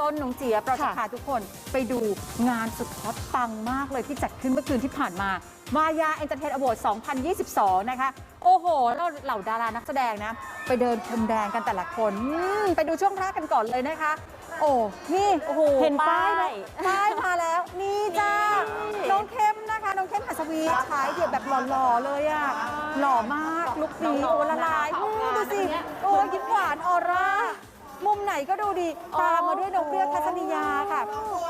ต้นๆน้องเจี๊ยบเราจะค่ะพาทุกคนไปดูงานสุดฮอตปังมากเลยที่จัดขึ้นเมื่อคืนที่ผ่านมามายาเอนเตอร์เทนอ a r d 2022 นะคะ โอ้โหแล้วเหล่าดารานักแสดงนะ ไปเดินพรมแดงกันแต่ละคนอืมไปดูช่วงแรกกันก่อนเลยนะคะ โอ้นี่โอ้โหเห็นป้ายไหมไหมป้ายมาแล้ว นี่จ้าน้องเข้มนะคะ น้องเข้มหัสวีฉายเดี่ยวแบบหล่อๆเลยอะหล่อมากลุคนี้โอ้ละลายอืมดูสิโอ้ยิ้มหวานออร่า มุมไหนก็ดูดี ตามมาด้วยน้องเปรี้ยวทัศนียาค่ะ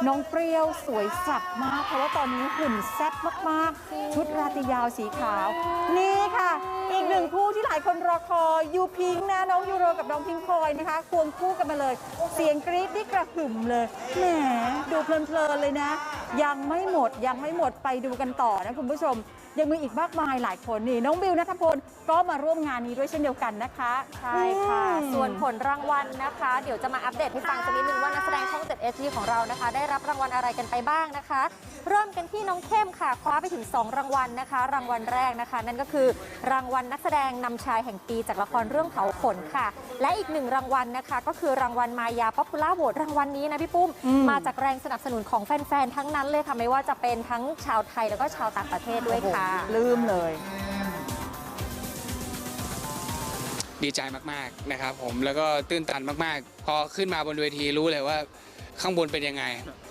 น้องเปรี้ยวสวยสับมาก เพราะว่าตอนนี้หุ่นแซ่บมากๆ ชุดราตรียาวสีขาว นี่ค่ะ อีกหนึ่งคู่ที่หลายคนรอคอยยูพิงค์นะน้องยูโรกับน้องพิงพลอยนะคะควงคู่กันมาเลย เสียงกรี๊ดที่กระหึ่มเลยแหมดูเพลินๆเลยนะยังไม่หมดยังไม่หมดไปดูกันต่อนะคุณผู้ชม ยังมีอีกมากมายหลายคนนี่น้องบิวนัทพลก็มาร่วมงานนี้ด้วยเช่นเดียวกันนะคะใช่ค่ะ อืม ส่วนผลรางวัลนะคะ เดี๋ยวจะมาอัปเดตให้ฟังสักนิดนึงว่านักแสดงช่อง 7 HD ของเรานะคะ ได้รับรางวัลอะไรกันไปบ้างนะคะ เริ่มกันที่น้องเข้มค่ะ คว้าไปถึง 2 รางวัลนะคะ รางวัลแรกนะคะ นั่นก็คือรางวัลนักแสดงนำชายแห่งปีจากละครเรื่องเผาขนค่ะ และอีกหนึ่งรางวัลนะคะ ก็คือรางวัลมายาป๊อปปูล่าโหวตรางวัลนี้นะพี่ปุ้มอืม มาจากแรงสนับสนุนของแฟนๆทั้งนั้นเลยค่ะไม่ว่าจะเป็นทั้งชาวไทยแล้วก็ชาวต่างประเทศด้วยค่ะ ลืมเลย ดีใจมากๆนะครับผมแล้วก็ตื้นตันมากๆ พอขึ้นมาบนเวทีรู้เลยว่าข้างบนเป็นยังไง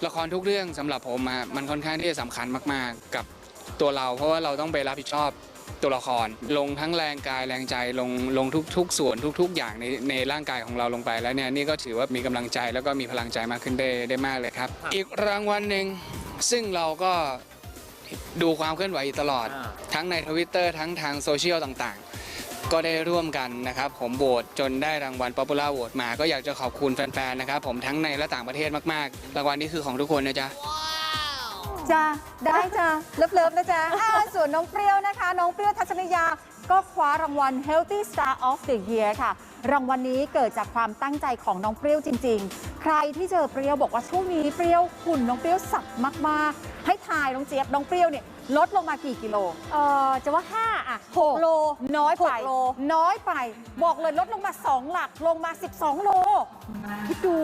ละครทุกเรื่องสำหรับผมอะมันค่อนข้างที่จะสำคัญมากๆ กับตัวเรา เพราะว่าเราต้องไปรับผิดชอบตัวละคร ลงทั้งแรงกายแรงใจลงลงทุก ๆ ส่วนทุก ๆ อย่างในในร่างกายของเราลงไปแล้วเนี่ยนี่ก็ถือว่ามีกำลังใจแล้วก็มีพลังใจมากขึ้นได้ได้มากเลยครับ อีกรางวัลหนึ่ง ซึ่งเราก็ดูความเคลื่อนไหวอยู่ตลอด ทั้งในทวิตเตอร์ทั้งทางโซเชียลต่างๆ ก็ได้ร่วมกันนะครับ ผมโหวตจนได้รางวัล Popular Vote มา ก็อยากจะขอบคุณแฟนๆนะครับ ผมทั้งในและต่างประเทศมากๆ รางวัลนี้คือของทุกคนนะจ๊ะจ้าได้จ้าเลิฟๆนะจ๊ะอ่าส่วนน้องเปรี้ยวนะคะ น้องเปรี้ยวทัศนียาก็คว้ารางวัล Healthy Star of the Year ค่ะ รางวัลนี้เกิดจากความตั้งใจของน้องเปรี้ยวจริง ๆ ใครที่เจอเปรี้ยวบอกว่าช่วงนี้เปรี้ยวหุ่นน้องเปรี้ยวสับมากๆ ให้ทายน้องเจี๊ยบน้องเปรี้ยวเนี่ยลดลงมากี่กิโล เออจะว่า 5 อะ6โล น้อยไปหกโล น้อยไป บอกเลยลดลงมา 2 หลักลงมา 12 โล คิดดู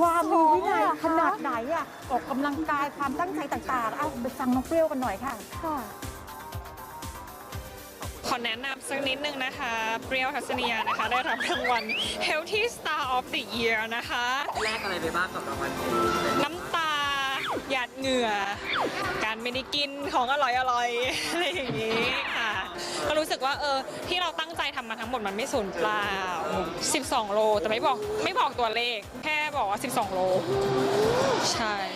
ความมีวินัยเหรอคะขนาดไหนอะออกกำลังกายความตั้งใจต่างๆ เอาไปฟังน้องเปรี้ยวกันหน่อยค่ะค่ะข อแนะนำสักนิดนึงนะคะ เปรี้ยวทัศนียานะคะ ได้รับรางวัล Healthy Star of the Year นะคะ แลกอะไรไปบ้างกับรางวัลนี้น้ำตา หยาดเหงื่อ การไม่ได้กินของอร่อยๆอะไรอย่างนี้ค่ะ ก็รู้สึกว่าเออที่เราตั้งใจทำมาทั้งหมดมันไม่สูญเปล่า 12 โล แต่ไม่บอกไม่บอกตัวเลข แค่บอกว่า 12 โล ใช่อยาก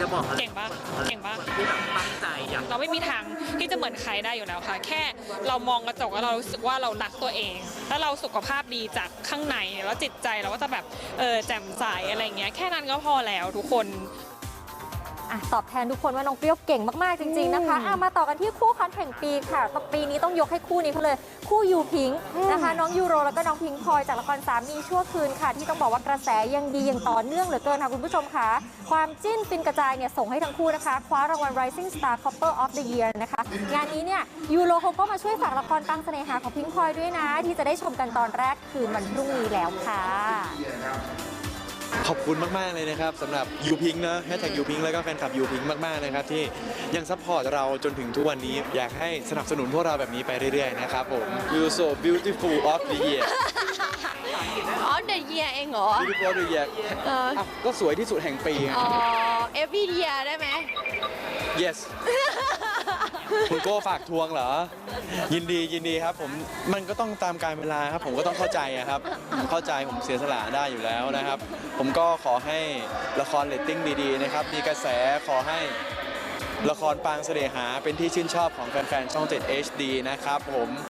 จะบอกอะไรเก่งปะเก่งปะคนที่แบบตั้งใจอยากเราไม่มีทางที่จะเหมือนใครได้อยู่แล้วค่ะ แค่เรามองกระจกแล้วเรารู้สึกว่าเรารักตัวเอง แล้วเราสุขภาพดีจากข้างในแล้วจิตใจเราก็จะแบบเออแจ่มใสอะไรเงี้ยแค่นั้นก็พอแล้วทุกคน อะตอบแทนทุกคนว่าน้องเปรี้ยวเก่งมากๆจริง ๆนะคะอะมาต่อกันที่คู่คันแห่งปีค่ะต่อปีนี้ต้องยกให้คู่นี้เขาเลย คู่ยูพิงค์นะคะ น้องยูโรแล้วก็น้องพิงค์พลอยจากละครสามีชั่วคืนค่ะ ที่ต้องบอกว่ากระแสยังดีอย่างต่อเนื่องเหลือเกินค่ะคุณผู้ชมค่ะ ความจิ้นฟินกระจายเนี่ยส่งให้ทั้งคู่นะคะ คว้ารางวัล Rising Star Couple of the Year นะคะ งานนี้เนี่ยยูโรเขาก็มาช่วยฝากละครตั้งเสน่หาของพิงค์พลอยด้วยนะ ที่จะได้ชมกันตอนแรกคืนวันพรุ่งนี้แล้วค่ะข อบคุณมากๆเลยนะครับสำหรับยูพิงนะแฮชแท็กยูพิงแล้วก็แฟนคลับยูพิงมากๆนะครับที่ยังซัพพอร์ตเราจนถึงทุกวันนี้ อยากให้สนับสนุนพวกเราแบบนี้ไปเรื่อยๆนะครับผม You so beautiful of the year อ๋อเด e เ e ียเองเหรอ beautiful of the year เออ อะก็สวยที่สุดแห่งปีไง อ๋อ every year ได้ไหม yes คุณโก้ฝากทวงเหรอ ยินดียินดีครับ ผมมันก็ต้องตามการเวลาครับ ผมก็ต้องเข้าใจอะครับ เข้าใจผมเสียสละได้อยู่แล้วนะครับ ผมก็ขอให้ละครเรตติ้งดีๆนะครับ มีกระแสขอให้ละครปางเสน่หาเป็นที่ชื่นชอบของแฟนๆช่อง 7 HD นะครับผม